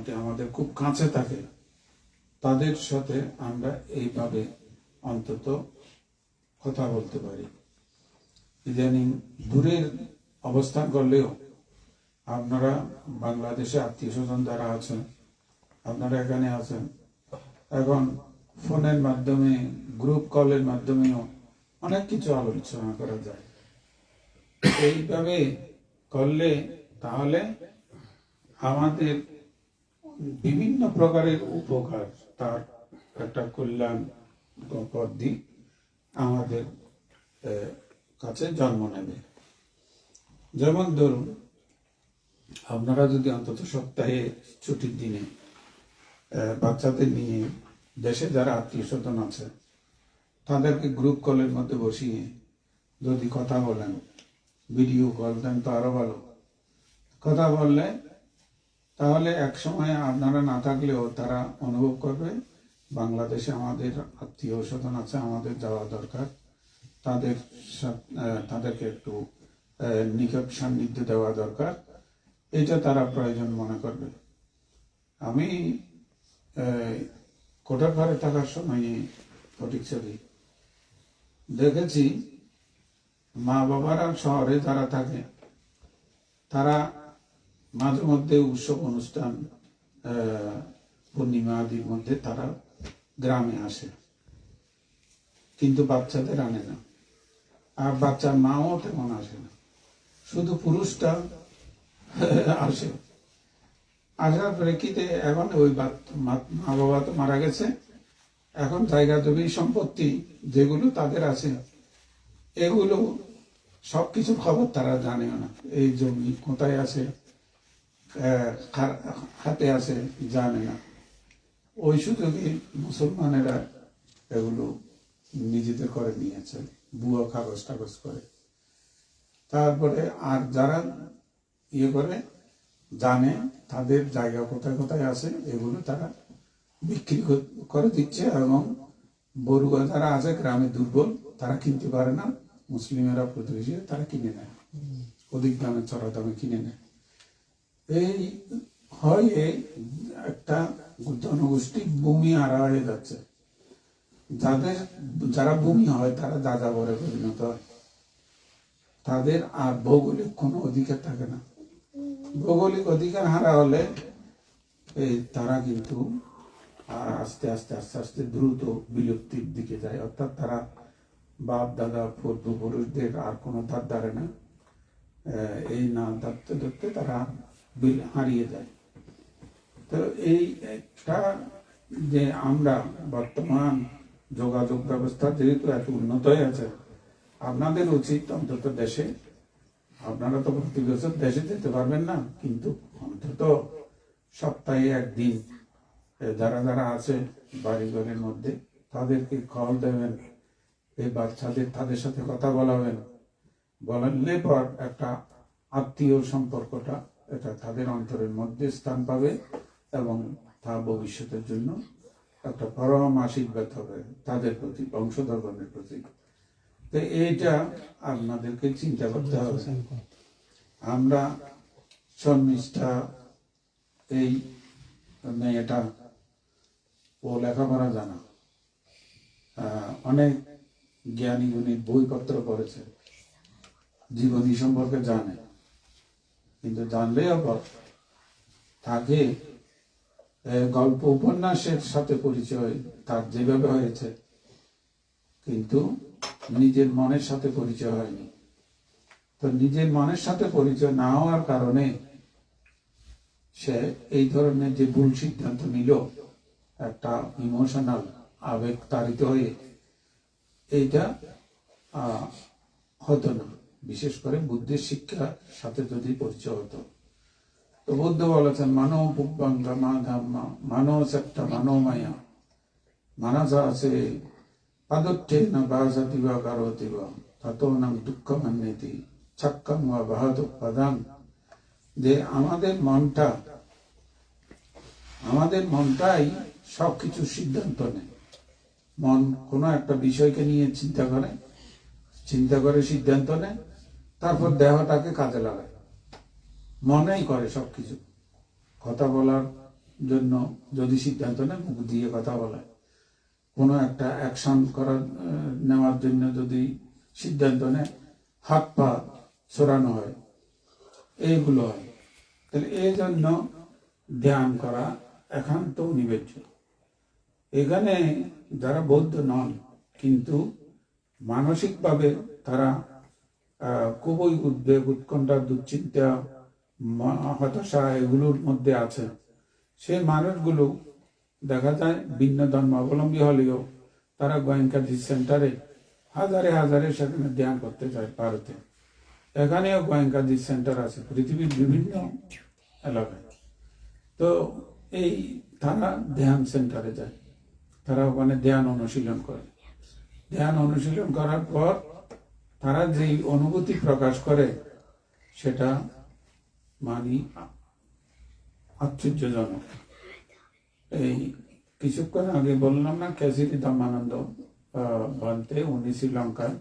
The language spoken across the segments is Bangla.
মোটামুটি আমাদের খুব কাছে থাকে, তাদের সাথে আমরা এইভাবে অন্তত কথা বলতে পারি। ইদানিং দূরের অবস্থান করলেও আপনারা বাংলাদেশে আত্মীয় স্বজন যারা আছেন, আপনারা এখানে আছেন, এখন ফোনের মাধ্যমে গ্রুপ কলের মাধ্যমেও অনেক কিছু আলোচনা করা যায়। এইভাবে করলে তাহলে আমাদের বিভিন্ন প্রকারের উপকার তার একটা কল্যাণ দিক আমাদের কাছে জন্ম নেবে। যেমন ধরুন, আপনারা যদি অন্তত সপ্তাহে ছুটির দিনে বাচ্চাদের নিয়ে দেশে যারা আত্মীয় স্বজন আছে, তাদেরকে গ্রুপ কলের মধ্যে বসিয়ে যদি কথা বলেন ভিডিও কল দেন তো আরও ভালো। কথা বললে তাহলে এক সময় আপনারা না থাকলেও তারা অনুভব করবে, বাংলাদেশে আমাদের আত্মীয় স্বজন আছে, আমাদের যাওয়া দরকার। তাদের তাদেরকে একটু নিকট সান্নিধ্য দেওয়া দরকার। এটা তারা প্রয়োজন মনে করবে। আমি কোটার ঘরে থাকার সময় ফটিকছড়ি দেখেছি। মা বাবারা শহরে যারা থাকে, তারা মাঝে মধ্যে উৎসব অনুষ্ঠান পূর্ণিমা আদির মধ্যে তারা গ্রামে আসে। কিন্তু বাচ্চাদের আনে না। আর বাচ্চার মাও তেমন আসে না। শুধু পুরুষটা আসে। আসার প্রেক্ষিতে এখন ওই মা- বাবা তো মারা গেছে। এখন জায়গা জমি, সম্পত্তি যেগুলো তাদের আছে, এগুলো সবকিছুর খবর তারা জানেও না। এই জমি কোথায় আছে? হাতে আছে, জানে না। ওই সুযোগে মুসলমানেরা এগুলো নিজেদের করে নিয়েছে বুয়া কাগজ টাগজ করে। তারপরে আর যারা ইয়ে করে, জানে তাদের জায়গা কোথায় কোথায় আছে, এগুলো তারা বিক্রি করে দিচ্ছে এবং বড়ুয়া যারা আছে, গ্রামে দুর্বল, তারা কিনতে পারে না। মুসলিমেরা প্রতিবেশী তারা কিনে নেয়। অধিক দামে চড়া দামে কিনে নেয়। এই হয় একটা জনগোষ্ঠী ভূমি হারা হয়ে যাচ্ছে। যাদের, যারা ভূমি হয়, তারা যাযাবরে পরিণত হয়। তাদের আর ভৌগোলিক কোনো অধিকার থাকে না। ভৌগোলিক অধিকার হারা হলে এই তারা কিন্তু আস্তে আস্তে আস্তে আস্তে দ্রুত বিলুপ্তির দিকে যায়। অর্থাৎ তারা বাপ, দাদা, পূর্বপুরুষদের আর কোনো ধার ধারে না। এই না ধরতে ধরতে তারা বিল- হারিয়ে যায়। তো এই একটা যে আমরা বর্তমান যোগাযোগ ব্যবস্থা যেহেতু এত উন্নত হয়ে আছে, আপনাদের উচিত অন্তত দেশে, আপনারা তো প্রতি বছর দেশে যেতে পারবেন না, কিন্তু অন্তত সপ্তাহে একদিন যারা যারা আছে বাড়ি ঘরের মধ্যে, তাদেরকে কল দেবেন, এই বাচ্চাদের তাদের সাথে কথা বলাবেন। বলালে পর একটা আত্মীয় সম্পর্কটা এটা তাদের অন্তরের মধ্যে স্থান পাবে এবং তা ভবিষ্যতের জন্য একটা পরম আশীর্বাদ হবে, তাদের প্রতি বংশধরগণের প্রতি। তো এইটা আপনাদেরকে চিন্তা করতে হবে। আমরা শর্মিষ্ঠা এই মেয়েটা ও লেখাপড়া জানা। অনেক জ্ঞানী গুণী বইপত্র পড়েছে। জীবনী সম্পর্কে জানে। কিন্তু জানলে আবার তাকে গল্প উপন্যাসের সাথে পরিচয় তার যেভাবে হয়েছে, কিন্তু নিজের মনের সাথে পরিচয় হয়নি। তো নিজের মনের সাথে পরিচয় না হওয়ার কারণে সে এই ধরনের যে ভুল সিদ্ধান্ত নিল, একটা ইমোশনাল আবেগ তাড়িত হয়ে, এইটা হতো না। বিশেষ করে বুদ্ধির শিক্ষার সাথে যদি পরিচয় হতো। তো বুদ্ধ বলেছেন মানব পুব্বাঙ্গা মা ধাম্মা মানব একটা মানবমায়া মানাসা আছে পাদুঠে না বাসাতি বা কারতি বা, তত নাম দুঃখ মান্যতি চাক্কাম বা বাহাত প্রধান যে আমাদের মনটা, আমাদের মনটাই সবকিছু সিদ্ধান্ত নেয়। মন কোনো একটা বিষয়কে নিয়ে চিন্তা করে চিন্তা করে সিদ্ধান্ত নেয় তারপর দেহটাকে কাজে লাগায়। মনেই করে সব কিছু কথা বলার জন্য যদি সিদ্ধান্ত নেয়, মুখ দিয়ে কথা বলে কোনো একটা অ্যাকশন করার নেওয়ার জন্য যদি সিদ্ধান্ত নেয়, হাত পা ছড়ানো হয়, এইগুলো হয়। তাহলে এই জন্য ধ্যান করা একান্ত অনিবার্য এখানে যারা বৌদ্ধ নন, কিন্তু মানসিকভাবে তারা খুবই উদ্বেগ উৎকণ্ঠা দুশ্চিন্তা হতাশা এগুলোর মধ্যে আছে। সেই মানুষগুলো দেখা যায় ভিন্ন ধর্মাবলম্বী হলেও তারা গোয়েঙ্কাজি সেন্টারে হাজারে হাজারে সেখানে ধ্যান করতে যায় ভারতে। এখানেও গোয়েঙ্কাজি সেন্টার আছে, পৃথিবীর বিভিন্ন এলাকায়। তো এই তারা ধ্যান সেন্টারে যায়। তারা ওখানে ধ্যান অনুশীলন করে। ধ্যান অনুশীলন করার পর তারা যেই অনুভূতি প্রকাশ করে সেটা মানি আশ্চর্যজনক। এই কিছুক্ষণ আগে বললাম না কেসিরি ধর্মানন্দ আহ, উনি শ্রীলঙ্কার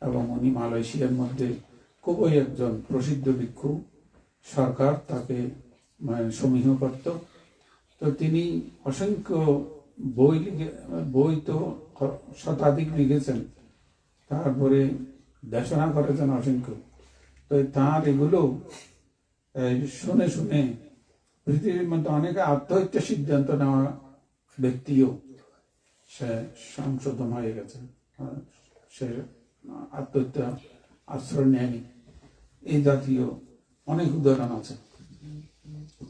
এবং উনি মালয়েশিয়ার মধ্যে খুবই একজন প্রসিদ্ধ ভিক্ষু। সরকার তাকে মানে সমীহ করত। তো তিনি অসংখ্য বই লিখে বই তো শতাধিক লিখেছেন। তারপরে দেশনা করেছেন অসংখ্য তো তার এগুলো শুনে শুনে পৃথিবীর মধ্যে অনেকে আত্মহত্যা সিদ্ধান্ত নেওয়া ব্যক্তিও সে সংশোধন হয়ে গেছে। সে আত্মহত্যা আশ্রয় নেয়নি। এই জাতীয় অনেক উদাহরণ আছে।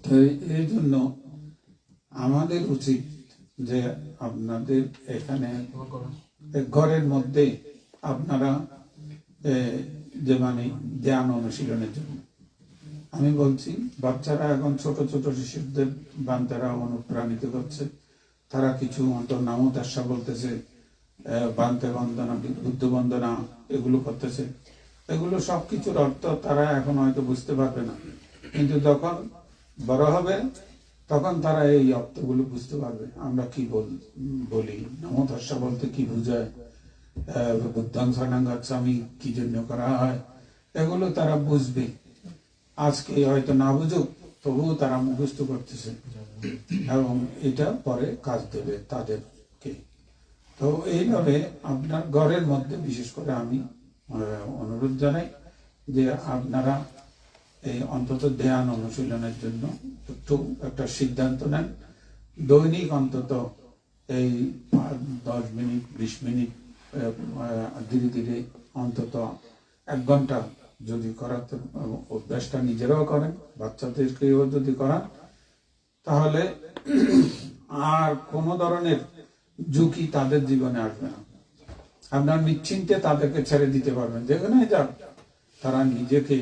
তো এই- জন্য আমাদের উচিত যে আপনাদের এখানে ঘরের মধ্যে আপনারা যে মানে জ্ঞান অনুশীলনের জন্য। আমি বলছি, বাচ্চারা এখন ছোট ছোট শিশুদের বান্তারা অনুপ্রাণিত করছে। তারা কিছু অন্তর নামও বলতেছে বান্তে বন্দনা, বুদ্ধ বন্দনা এগুলো করতেছে। এগুলো সব কিছুর অর্থ তারা এখন হয়তো বুঝতে পারবে না। কিন্তু যখন বড় হবে, তখন তারা এই অর্থগুলো বুঝতে পারবে। আমরা কি বল, বলি? নমো দাসা বলতে কি বোঝায়? শরণাঙ্গাচ্ছামি কি জন্য করা হয়? এগুলো তারা বুঝবে। আজকে হয়তো না বুঝুক, তবুও তারা মুখস্থ করতেছে। এবং এটা পরে কাজ দেবে তাদেরকে। তো এইভাবে আপনার ঘরের মধ্যে, বিশেষ করে আমি অনুরোধ জানাই যে আপনারা এই অন্তত ধ্যান অনুশীলনের জন্য একটু একটা সিদ্ধান্ত নেন। দৈনিক অন্তত এই দশ মিনিট, বিশ মিনিট ধীরে ধীরে অন্তত এক ঘণ্টা যদি করাতে অভ্যাসটা নিজেরাও করেন, বাচ্চাদেরকেও যদি করান, তাহলে আর কোন ধরনের ঝুঁকি তাদের জীবনে আসবে না। আপনার নিশ্চিন্তে তাদেরকে ছেড়ে দিতে পারবেন। যেখানে যাক, তারা নিজেকে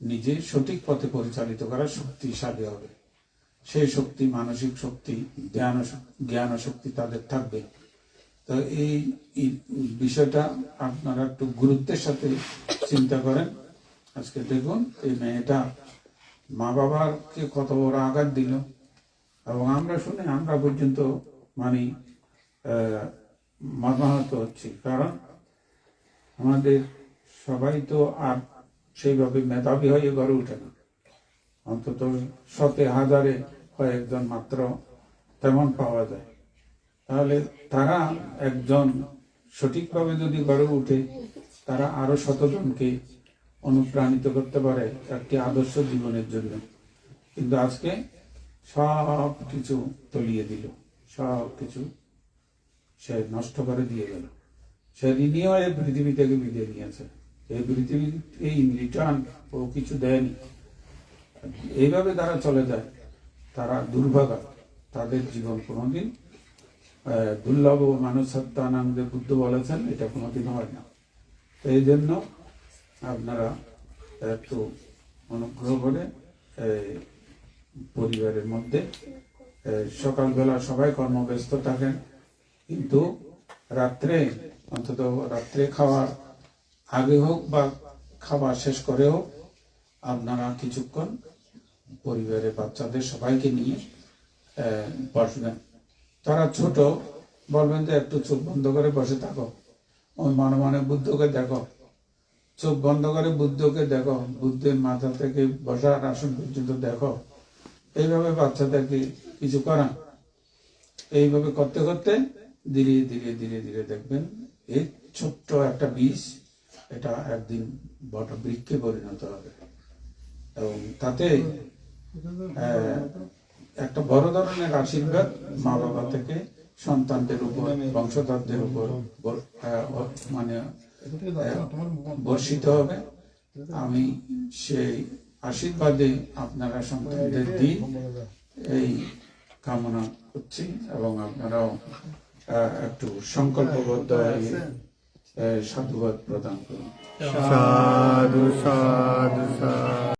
নিজে সঠিক পথে পরিচালিত করার শক্তিশালী হবে। সেই শক্তি, মানসিক শক্তি, জ্ঞান জ্ঞান শক্তি তাদের থাকবে। তো এই বিষয়টা আপনারা একটু গুরুত্বের সাথে চিন্তা করেন। আজকে দেখুন, এই মেয়েটা মা বাবাকে কত বড় আঘাত দিল। এবং আমরা শুনে আমরা পর্যন্ত মানে মর্মাহত হচ্ছি। কারণ আমাদের সবাই তো আর সেইভাবে মেধাবী হয়ে গড়ে ওঠে না। অন্তত শতে হাজারে কয়েকজন মাত্র তেমন পাওয়া যায়। তাহলে তারা একজন সঠিকভাবে যদি গড়ে উঠে তারা আরও শতজনকে অনুপ্রাণিত করতে পারে একটি আদর্শ জীবনের জন্য। কিন্তু আজকে সব কিছু তলিয়ে দিল। সব কিছু সে নষ্ট করে দিয়ে গেল। সে ঋণীয় এই পৃথিবী থেকে বিদায় নিয়েছে। এই পৃথিবী এই রিটার্ন ও কিছু দেয়নি। এইভাবে তারা চলে যায়। তারা দুর্ভাগা। তাদের জীবন কোনোদিন দুর্লভ ও মানুষ সত্যানন্দ বুদ্ধ বলেছেন, এটা কোনোদিন হয় না। এই জন্য আপনারা একটু অনুগ্রহ করে পরিবারের মধ্যে সকালবেলা সবাই কর্মব্যস্ত থাকেন, কিন্তু রাত্রে, অন্তত রাত্রে খাওয়ার আগে হোক বা খাবার শেষ করে হোক, আপনারা কিছুক্ষণ পরিবারের বাচ্চাদের সবাইকে নিয়ে বসবেন। তারা ছোট বলবেন যে একটু চোখ বন্ধ করে বসে থাকো। ওই মনে মনে বুদ্ধকে দেখো। চোখ বন্ধ করে বুদ্ধকে দেখো। বুদ্ধের মাথা থেকে বসার আসন পর্যন্ত দেখো। এইভাবে বাচ্চাদেরকে কিছু করা? এইভাবে করতে করতে ধীরে ধীরে ধীরে ধীরে দেখবেন এই ছোট্ট একটা বীজ এটা একদিন বড় বৃক্ষে পরিণত হবে। এবং তাতে একটা বড় ধরনের আশীর্বাদ মা বাবা থেকে সন্তানদের উপর, বংশধরদের উপর মানে বর্ষিত হবে। আমি সেই আশীর্বাদে আপনারা সন্তানদের দিন এই কামনা করছি এবং আপনারাও একটু সংকল্পবদ্ধ হয়ে সাধুবাদ প্রদান করুন। সাধু সাধু সাধু।